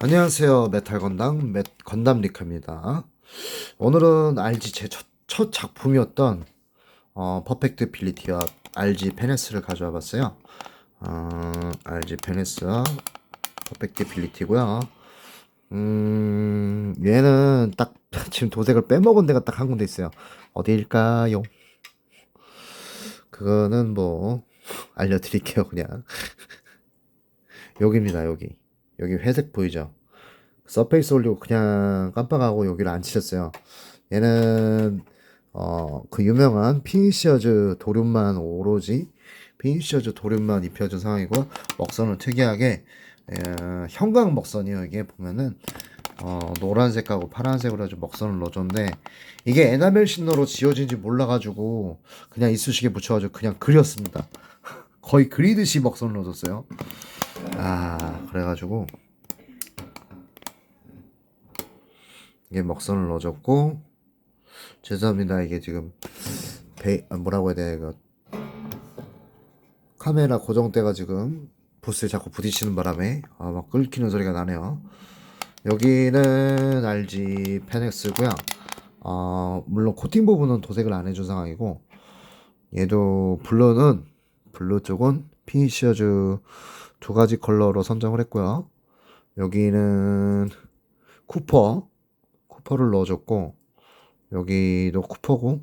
안녕하세요. 메탈 건담 메, 건담 리크입니다. 오늘은 RG 제 첫, 첫 작품이었던 어, 퍼펙트 빌리티와 RG 페네스를 가져와 봤어요. 어, RG 페네스와 퍼펙트 빌리티고요. 음, 얘는 딱 지금 도색을 빼먹은 데가 딱 한 군데 있어요. 어디일까요? 그거는 뭐 알려드릴게요, 그냥. 여기입니다, 여기. 여기 회색 보이죠? 서페이스 올리고 그냥 깜빡하고 여기를 안 치셨어요. 얘는 어, 그 유명한 피니셔즈 도련만 오로지 피니셔즈 도련만 입혀준 상황이고 먹선은 특이하게 에, 형광 먹선이에요. 이게 보면은 어, 노란색하고 파란색으로 아주 먹선을 넣어줬는데 이게 에나멜 신너로 지어진지 몰라가지고 그냥 이쑤시개 붙여가지고 그냥 그렸습니다. 거의 그리듯이 먹선을 넣어줬어요. 아 그래가지고 이게 먹선을 넣어줬고 죄송합니다. 이게 지금 베 아, 뭐라고 해야 되나 이거 카메라 고정대가 지금 부스에 자꾸 부딪히는 바람에 아, 막 끓기는 소리가 나네요. 여기는 RG 페넥스고요. 어, 물론 코팅 부분은 도색을 안 해준 상황이고 얘도 블루는 블루 쪽은 피니셔즈 두 가지 컬러로 선정을 했고요. 여기는 쿠퍼, 쿠퍼를 넣어줬고, 여기도 쿠퍼고,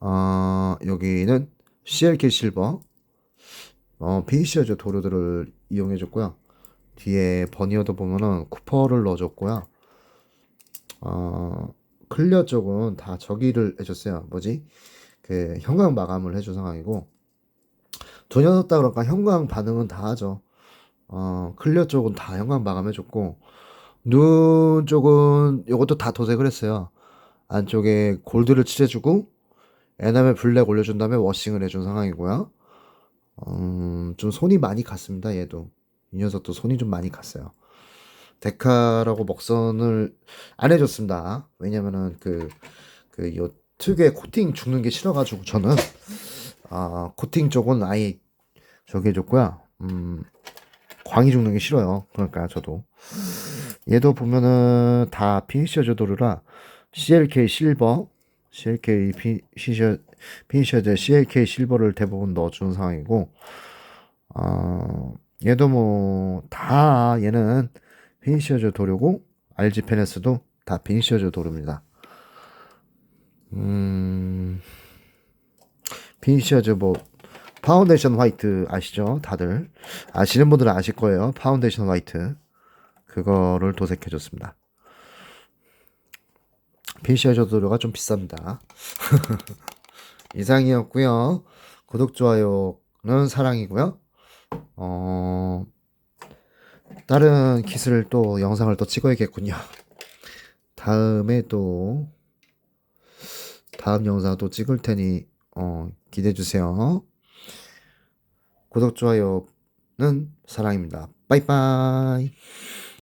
아, 여기는 CLK 실버, 어, 피니셔즈 도료들을 이용해줬고요. 뒤에 버니어도 보면은 쿠퍼를 넣어줬고요. 어, 클리어 쪽은 다 저기를 해줬어요. 뭐지? 그 형광 마감을 해준 상황이고, 두 녀석 다 그러니까 형광 반응은 다 하죠. 어, 클리어 쪽은 다 형광 마감해줬고, 눈 쪽은 이것도 다 도색을 했어요. 안쪽에 골드를 칠해주고, 에나멜 블랙 올려준 다음에 워싱을 해준 상황이고요. 음, 좀 손이 많이 갔습니다, 얘도. 이 녀석도 손이 좀 많이 갔어요. 데카라고 먹선을 안 해줬습니다. 왜냐면은 그, 그, 요 특유의 코팅 죽는 게 싫어가지고 저는, 아, 코팅 쪽은 아예 저기 해줬고요. 음, 광이 죽는 게 싫어요. 그러니까 저도. 얘도 보면은 다 피니셔즈 도르라 CLK 실버, CLK 피, 피셔, 피니셔즈 CLK 실버를 대부분 넣어준 상황이고, 어, 얘도 뭐, 다 얘는 피니셔즈 도르고, RG 페네스도 다 피니셔즈 도르입니다. 음, 피니셔즈 뭐, 파운데이션 화이트 아시죠? 다들. 아시는 분들은 아실 거예요. 파운데이션 화이트. 그거를 도색해 줬습니다. 피니셔즈 도료가 좀 비쌉니다. 이상이었고요. 구독, 좋아요는 사랑이고요. 어, 다른 킷을 또 영상을 또 찍어야겠군요. 다음에 또 다음 영상 또 찍을 테니 어, 기대해 주세요. 구독, 좋아요는 사랑입니다. 빠이빠이.